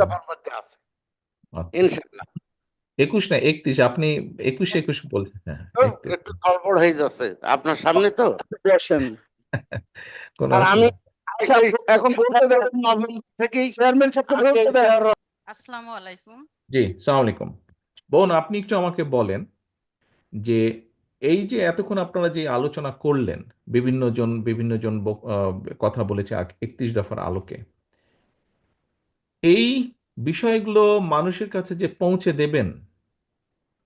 দফার মধ্যে আছে। আচ্ছা। ইনশাল্লাহ একুশ না একত্রিশ আপনি একুশ একুশ বলছেন হ্যাঁ একটু গড়বড় হয়ে যাচ্ছে আপনার সামনে তো। আর আমি আচ্ছা, এখন থেকেই চেয়ারম্যান সাহেবকে বলতে দেন আসসালামু আলাইকুম। জি সালাম আলাইকুম। বোন আপনি একটু আমাকে বলেন যে এই যে এতক্ষণ আপনারা যে আলোচনা করলেন বিভিন্ন জন বিভিন্ন জন আহ, কথা বলেছে একত্রিশ দফার আলোকে এই বিষয়গুলো মানুষের কাছে যে পৌঁছে দেবেন,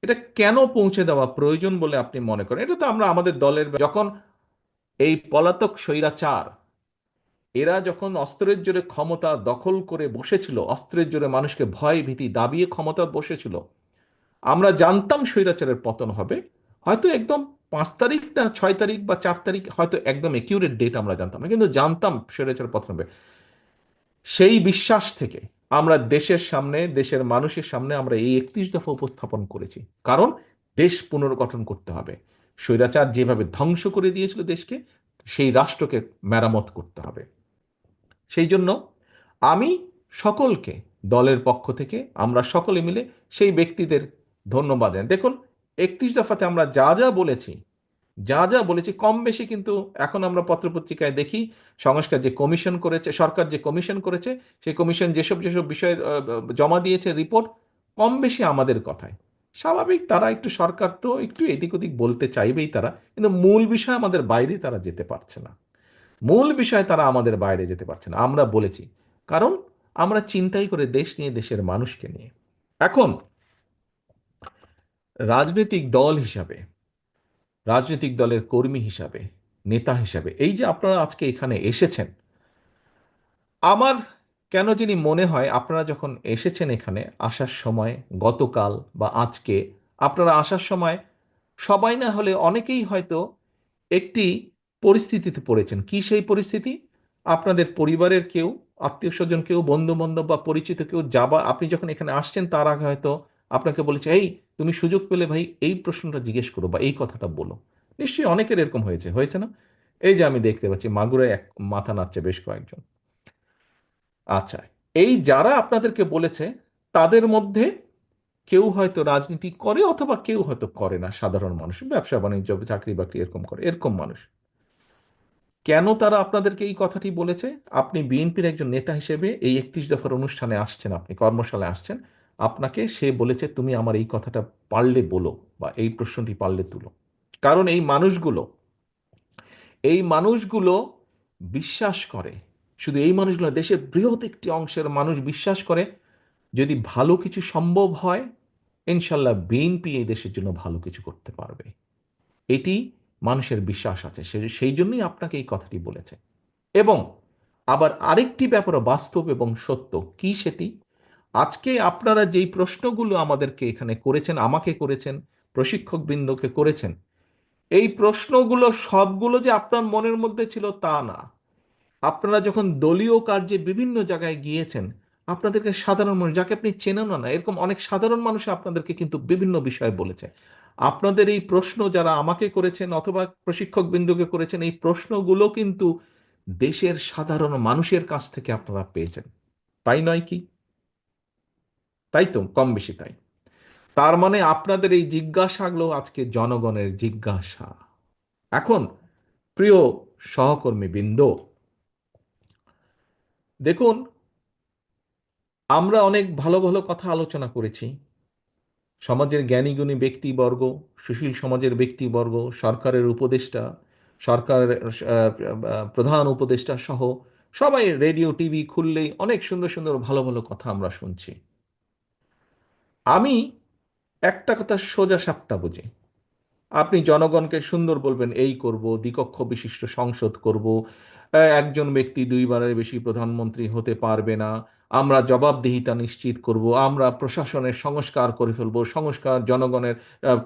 এটা কেন পৌঁছে দেওয়া প্রয়োজন বলে আপনি মনে করেন? এটা তো আমরা আমাদের দলের যখন এই পলাতক স্বৈরাচার, এরা যখন অস্ত্রের জোরে ক্ষমতা দখল করে বসেছিল, অস্ত্রের জোরে মানুষকে ভয়, ভীতি দাবিয়ে ক্ষমতা বসেছিল, আমরা জানতাম স্বৈরাচারের পতন হবে। হয়তো একদম পাঁচ তারিখ না ছয় তারিখ বা চার তারিখ, হয়তো একদম একিউরেট ডেট আমরা জানতাম না, কিন্তু জানতাম স্বৈরাচারের পতন হবে। সেই বিশ্বাস থেকে আমরা দেশের সামনে, দেশের মানুষের সামনে আমরা এই একত্রিশ দফা উপস্থাপন করেছি। কারণ দেশ পুনর্গঠন করতে হবে। স্বৈরাচার যেভাবে ধ্বংস করে দিয়েছিল দেশকে, সেই রাষ্ট্রকে মেরামত করতে হবে। সেই জন্য আমি সকলকে, দলের পক্ষ থেকে আমরা সকলে মিলে সেই ব্যক্তিদের ধন্যবাদ দেন দেখুন, একত্রিশ দফাতে আমরা যা যা বলেছি যা যা বলেছি কম বেশি কিন্তু এখন আমরা পত্রপত্রিকায় দেখি সংস্কার যে কমিশন করেছে সরকার যে কমিশন করেছে সেই কমিশন যেসব যেসব বিষয়ের আহ, জমা দিয়েছে রিপোর্ট কম বেশি আমাদের কথায়। স্বাভাবিক তারা একটু সরকার তো একটু এদিক ওদিক বলতে চাইবেই তারা কিন্তু মূল বিষয় আমাদের বাইরে তারা যেতে পারছে না। মূল বিষয় তারা আমাদের বাইরে যেতে পারছে না আমরা বলেছি। কারণ আমরা চিন্তাই করে দেশ নিয়ে দেশের মানুষকে নিয়ে। এখন রাজনৈতিক দল হিসাবে রাজনৈতিক দলের কর্মী হিসাবে, নেতা হিসাবে। এই যে আপনারা আজকে এখানে এসেছেন, আমার কেন যিনি মনে হয় আপনারা যখন এসেছেন এখানে আসার সময়, গতকাল বা আজকে, আপনারা আসার সময় সবাই না হলে অনেকেই হয়তো একটি পরিস্থিতিতে পড়েছেন। কি সেই পরিস্থিতি? আপনাদের পরিবারের কেউ, আত্মীয় স্বজন কেউ বন্ধু বান্ধব বা পরিচিত কেউ যাবা আপনি যখন এখানে আসছেন, তার আগে হয়তো আপনাকে বলেছে, এই, তুমি সুযোগ পেলে ভাই, এই প্রশ্নটা জিজ্ঞেস করো বা এই কথাটা বলো। নিশ্চয়ই অনেকের এরকম হয়েছে হয়েছে না? এই যে আমি দেখতে পাচ্ছি, মাগুরায় এক মাথা নাড়ছে বেশ কয়েকজন। আচ্ছা এই যারা আপনাদেরকে বলেছে, তাদের মধ্যে কেউ হয়তো রাজনীতি করে অথবা কেউ হয়তো করে না, সাধারণ মানুষ, ব্যবসা, বাণিজ্য, চাকরি, বাকরি, এরকম করে, এরকম মানুষ। কেন তারা আপনাদেরকে এই কথাটি বলেছে? আপনি বিএনপির একজন নেতা হিসেবে এই একত্রিশ দফার অনুষ্ঠানে আসছেন, আপনি কর্মশালায় আসছেন আপনাকে সে বলেছে, তুমি আমার এই কথাটা পারলে বলো বা এই প্রশ্নটি পারলে তুলো। কারণ এই মানুষগুলো এই মানুষগুলো বিশ্বাস করে। শুধু এই মানুষগুলো দেশের বৃহৎ একটি অংশের মানুষ বিশ্বাস করে, যদি ভালো কিছু সম্ভব হয়, ইনশাল্লাহ বিএনপি এই দেশের জন্য ভালো কিছু করতে পারবে। এটি মানুষের বিশ্বাস আছে সেই জন্যই আপনাকে এই কথাটি বলেছে। এবং আবার আরেকটি ব্যাপার বাস্তব এবং সত্য, কি সেটি? আজকে আপনারা যেই প্রশ্নগুলো আমাদেরকে এখানে করেছেন, আমাকে করেছেন প্রশিক্ষক বৃন্দকে করেছেন, এই প্রশ্নগুলো সবগুলো যে আপনার মনের মধ্যে ছিল তা না। আপনারা যখন দলীয় কার্যে বিভিন্ন জায়গায় গিয়েছেন, আপনাদেরকে সাধারণ মানুষ, যাকে আপনি চেনেন না, এরকম অনেক সাধারণ মানুষ আপনাদেরকে কিন্তু বিভিন্ন বিষয়ে বলেছে। আপনাদের এই প্রশ্ন যারা আমাকে করেছেন অথবা প্রশিক্ষক বিন্দুকে করেছেন, এই প্রশ্নগুলো কিন্তু দেশের সাধারণ মানুষের কাছ থেকে আপনারা পেয়েছেন। তাই নয় কি? তাই তো? কম বেশি তাই। তার মানে আপনাদের এই জিজ্ঞাসাগুলো আজকে জনগণের জিজ্ঞাসা। এখন, প্রিয় সহকর্মী বৃন্দ, দেখুন, আমরা অনেক ভালো ভালো কথা আলোচনা করেছি। সমাজের জ্ঞানীগুণী ব্যক্তিবর্গ, সুশীল সমাজের ব্যক্তিবর্গ, সরকারের উপদেষ্টা, সরকারের প্রধান উপদেষ্টা সহ সবাই রেডিও, টিভি খুললেই অনেক সুন্দর সুন্দর ভালো ভালো কথা আমরা শুনছি। আমি একটা কথা সোজা সাপটা বুঝি। আপনি জনগণকে সুন্দর বলবেন, এই করব, দ্বিকক্ষ বিশিষ্ট সংসদ করব একজন ব্যক্তি দুইবারের বেশি প্রধানমন্ত্রী হতে পারবে না, আমরা জবাবদিহিতা নিশ্চিত করব, আমরা প্রশাসনের সংস্কার করে ফেলব, সংস্কার, জনগণের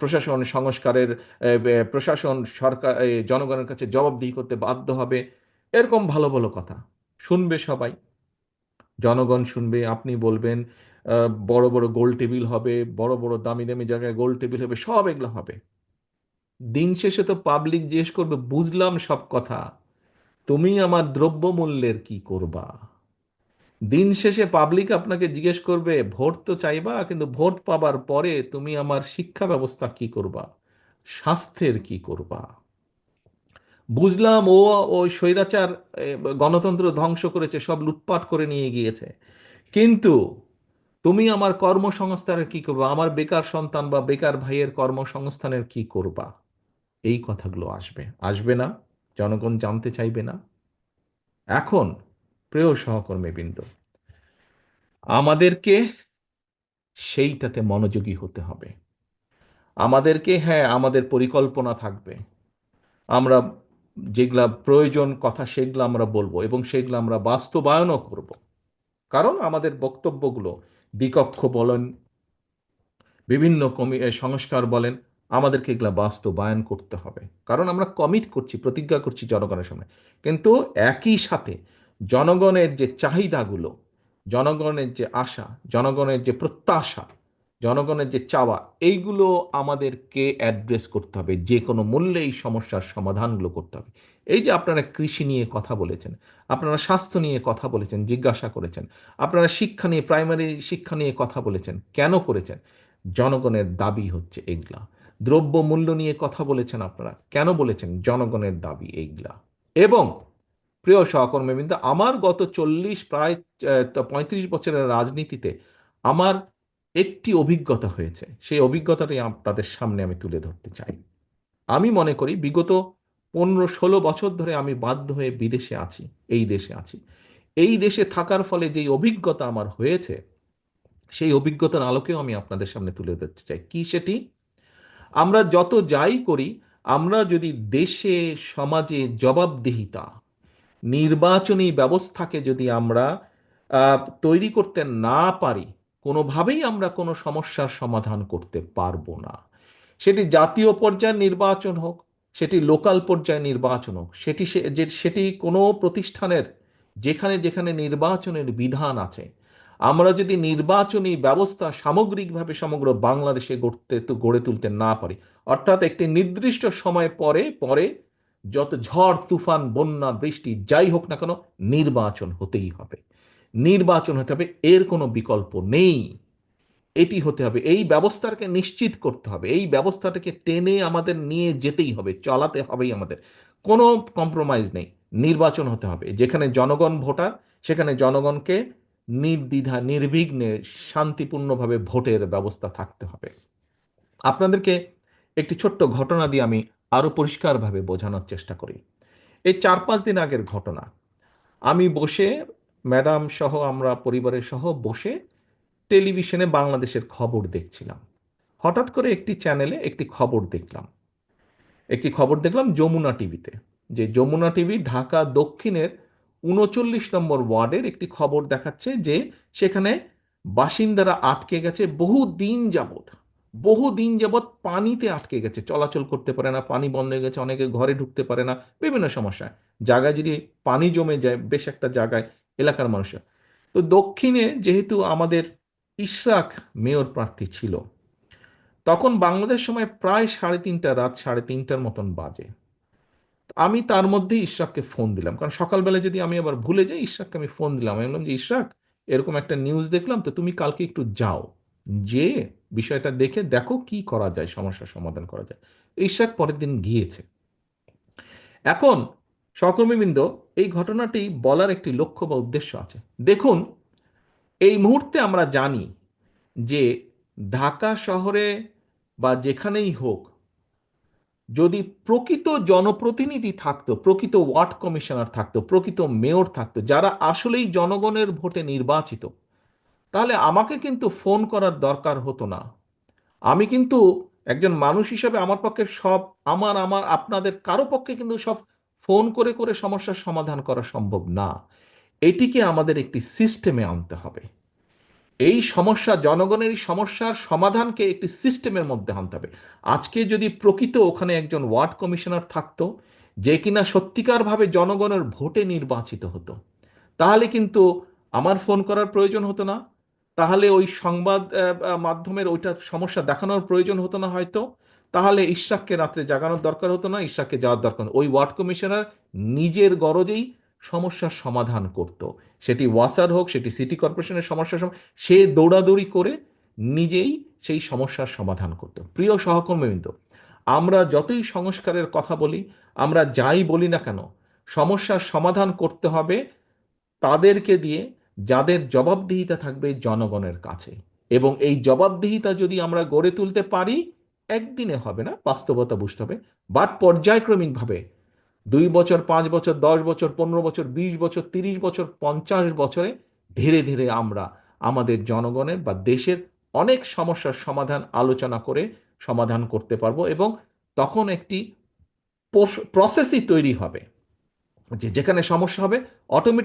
প্রশাসন সংস্কারের প্রশাসন সরকার জনগণের কাছে জবাবদিহি করতে বাধ্য হবে। এরকম ভালো ভালো কথা। শুনবে সবাই। জনগণ শুনবে, আপনি বলবেন বড় বড় গোল টেবিল হবে, বড় বড় দামি দামি জায়গায় গোল টেবিল হবে, সব এগুলো হবে। দিন শেষে তো পাবলিক জিজ্ঞেস করবে, বুঝলাম সব কথা। তুমি আমার দ্রব্যমূল্যের কি করবা? দিন শেষে পাবলিক আপনাকে জিজ্ঞেস করবে, ভোট তো চাইবা, কিন্তু ভোট পাবার পরে তুমি আমার শিক্ষা ব্যবস্থা কি করবা? স্বাস্থ্যের কি করবা? বুঝলাম ও ওই স্বৈরাচার গণতন্ত্র ধ্বংস করেছে, সব লুটপাট করে নিয়ে গিয়েছে। কিন্তু তুমি আমার কর্মসংস্থানের কি করবা? আমার বেকার সন্তান বা বেকার ভাইয়ের কর্মসংস্থানের কি করবা? এই কথাগুলো আসবে। আসবে না, জনগণ জানতে চাইবে না। এখন, প্রিয় সহকর্মীবৃন্দ আমাদেরকে সেইটাতে মনোযোগী হতে হবে। আমাদেরকে হ্যাঁ আমাদের পরিকল্পনা থাকবে। আমরা যেগুলা প্রয়োজন, কথা সেগুলো আমরা বলব এবং সেগুলো আমরা বাস্তবায়নও করব। কারণ আমাদের বক্তব্যগুলো দ্বিকক্ষ বলেন, বিভিন্ন কমি সংস্কার বলেন, আমাদেরকে এগুলা বাস্তবায়ন করতে হবে। কারণ আমরা কমিট করছি, প্রতিজ্ঞা করছি জনগণের সামনে। কিন্তু একই সাথে জনগণের যে চাহিদাগুলো, জনগণের যে আশা, জনগণের যে প্রত্যাশা জনগণের যে চাওয়া, এইগুলো আমাদেরকে অ্যাড্রেস করতে হবে। যে কোনো মূল্যে এই সমস্যার সমাধানগুলো করতে হবে। এই যে আপনারা কৃষি নিয়ে কথা বলেছেন, আপনারা স্বাস্থ্য নিয়ে কথা বলেছেন, জিজ্ঞাসা করেছেন, আপনারা শিক্ষা নিয়ে প্রাইমারি শিক্ষা নিয়ে কথা বলেছেন, কেন করেছেন? জনগণের দাবি হচ্ছে এগুলা দ্রব্য মূল্য নিয়ে কথা বলেছেন আপনারা, কেন বলেছেন? জনগণের দাবি এইগুলা। এবং প্রিয় সহকর্মীবৃন্দ, আমার গত চল্লিশ, প্রায় পঁয়ত্রিশ বছরের রাজনীতিতে আমার একটি অভিজ্ঞতা হয়েছে। সেই অভিজ্ঞতাটাই আপনাদের সামনে আমি তুলে ধরতে চাই। আমি মনে করি বিগত পনেরো ষোলো বছর ধরে আমি বাধ্য হয়ে বিদেশে আছি, এই দেশে আছি। এই দেশে থাকার ফলে যেই অভিজ্ঞতা আমার হয়েছে, সেই অভিজ্ঞতার আলোকেও আমি আপনাদের সামনে তুলে ধরতে চাই। কি সেটি? আমরা যত যাই করি, আমরা যদি দেশে, সমাজে জবাবদিহিতা, নির্বাচনী ব্যবস্থাকে যদি আমরা তৈরি করতে না পারি কোনোভাবেই আমরা কোনো সমস্যার সমাধান করতে পারব না। সেটি জাতীয় পর্যায়ে নির্বাচন হোক, সেটি লোকাল পর্যায়ে নির্বাচন হোক, সেটি যে, সেটি কোনো প্রতিষ্ঠানের, যেখানে যেখানে নির্বাচনের বিধান আছে, আমরা যদি নির্বাচনী ব্যবস্থা সামগ্রিকভাবে সমগ্র বাংলাদেশে গড়তে, গড়ে তুলতে না পারি, অর্থাৎ একটি নির্দিষ্ট সময় পরে পরে যত ঝড়, তুফান, বন্যা, বৃষ্টি, যাই হোক না কেন, নির্বাচন হতেই হবে। নির্বাচন হতে হবে, এর কোনো বিকল্প নেই। এটি হতে হবে, এই ব্যবস্থাটাকে নিশ্চিত করতে হবে, এই ব্যবস্থাটাকে টেনে আমাদের নিয়ে যেতেই হবে, চলাতে হবেই আমাদের। কোনো কম্প্রোমাইজ নেই, নির্বাচন হতে হবে। যেখানে জনগণ ভোটার, সেখানে জনগণকে নির্দ্বিধা, নির্বিঘ্নে শান্তিপূর্ণভাবে ভোটের ব্যবস্থা থাকতে হবে। আপনাদেরকে একটি ছোট্ট ঘটনা দিয়ে আমি আরও পরিষ্কারভাবে বোঝানোর চেষ্টা করি। এই চার পাঁচ দিন আগের ঘটনা। আমি বসে ম্যাডাম সহ আমরা পরিবারের সহ বসে টেলিভিশনে বাংলাদেশের খবর দেখছিলাম। হঠাৎ করে একটি চ্যানেলে একটি খবর দেখলাম। একটি খবর দেখলাম যমুনা টিভিতে, যে যমুনা টিভি ঢাকা দক্ষিণের উনচল্লিশ নম্বর ওয়ার্ডের একটি খবর দেখাচ্ছে যে সেখানে বাসিন্দারা আটকে গেছে বহু দিন যাবৎ, বহু দিন যাবৎ পানিতে আটকে গেছে। চলাচল করতে পারে না, পানি বন্ধ হয়ে গেছে, অনেকে ঘরে ঢুকতে পারে না, বিভিন্ন সমস্যা জায়গায় যদি পানি জমে যায়, বেশ একটা জায়গায় এলাকার মানুষের তো দক্ষিণে যেহেতু আমাদের ইশরাক মেয়র প্রার্থী ছিল, তখন বাংলাদেশ সময় প্রায় সাড়ে তিনটা, রাত সাড়ে তিনটার মতন বাজে। আমি তার মধ্যে ইশরাককে ফোন দিলাম। কারণ সকালবেলা যদি আমি আবার ভুলে যাই, ইশরাককে আমি ফোন দিলাম। আমি বললাম যে, ইশরাক, এরকম একটা নিউজ দেখলাম তো তুমি কালকে একটু যাও। যে বিষয়টা দেখে দেখো কি করা যায়, সমস্যার সমাধান করা যায়। ইশরাক পরের দিন গিয়েছে। এখন সহকর্মীবৃন্দ, এই ঘটনাটি বলার একটি লক্ষ্য বা উদ্দেশ্য আছে। দেখুন, এই মুহূর্তে আমরা জানি যে ঢাকা শহরে বা যেখানেই হোক, যদি প্রকৃত জনপ্রতিনিধি থাকতো, প্রকৃত ওয়ার্ড কমিশনার থাকতো, প্রকৃত মেয়র থাকতো, যারা আসলেই জনগণের ভোটে নির্বাচিত, তাহলে আমাকে কিন্তু ফোন করার দরকার হতো না। আমি কিন্তু একজন মানুষ হিসেবে আমার পক্ষে সব, আমার আমার, আপনাদের, কারও পক্ষে কিন্তু সব ফোন করে করে সমস্যার সমাধান করা সম্ভব না। এটিকে আমাদের একটি সিস্টেমে আনতে হবে। এই সমস্যা, জনগণের এই সমস্যার সমাধানকে একটি সিস্টেমের মধ্যে আনতে হবে। আজকে যদি প্রকৃত ওখানে একজন ওয়ার্ড কমিশনার থাকতো, যে কিনা সত্যিকারভাবে জনগণের ভোটে নির্বাচিত হতো, তাহলে কিন্তু আমার ফোন করার প্রয়োজন হতো না। তাহলে ওই সংবাদ মাধ্যমের ওইটা সমস্যা দেখানোর প্রয়োজন হতো না হয়তো। তাহলে ইশরাককে রাত্রে জাগানোর দরকার হতো না ইশরাককে যাওয়ার দরকার ওই ওয়ার্ড কমিশনার নিজের গরজেই সমস্যার সমাধান করত। সেটি ওয়াসার হোক, সেটি সিটি কর্পোরেশনের সমস্যার সে দৌড়াদৌড়ি করে নিজেই সেই সমস্যার সমাধান করত। প্রিয় সহকর্মীবৃন্দ, আমরা যতই সংস্কারের কথা বলি, আমরা যাই বলি না কেন, সমস্যার সমাধান করতে হবে তাদেরকে দিয়ে, যাদের জবাবদিহিতা থাকবে জনগণের কাছে। এবং এই জবাবদিহিতা যদি আমরা গড়ে তুলতে পারি একদিনে হবে না, বাস্তবতা বুঝতে হবে। বাট পর্যায়ক্রমিকভাবে দুই বছর, পাঁচ বছর, দশ বছর, পনেরো বছর, বিশ বছর, তিরিশ বছর, পঞ্চাশ বছরে ধীরে ধীরে আমরা আমাদের জনগণের বা দেশের অনেক সমস্যার সমাধান আলোচনা করে সমাধান করতে পারব এবং তখন একটি প্রসেসই তৈরি হবে যে যেখানে সমস্যা হবে অটোমেটিক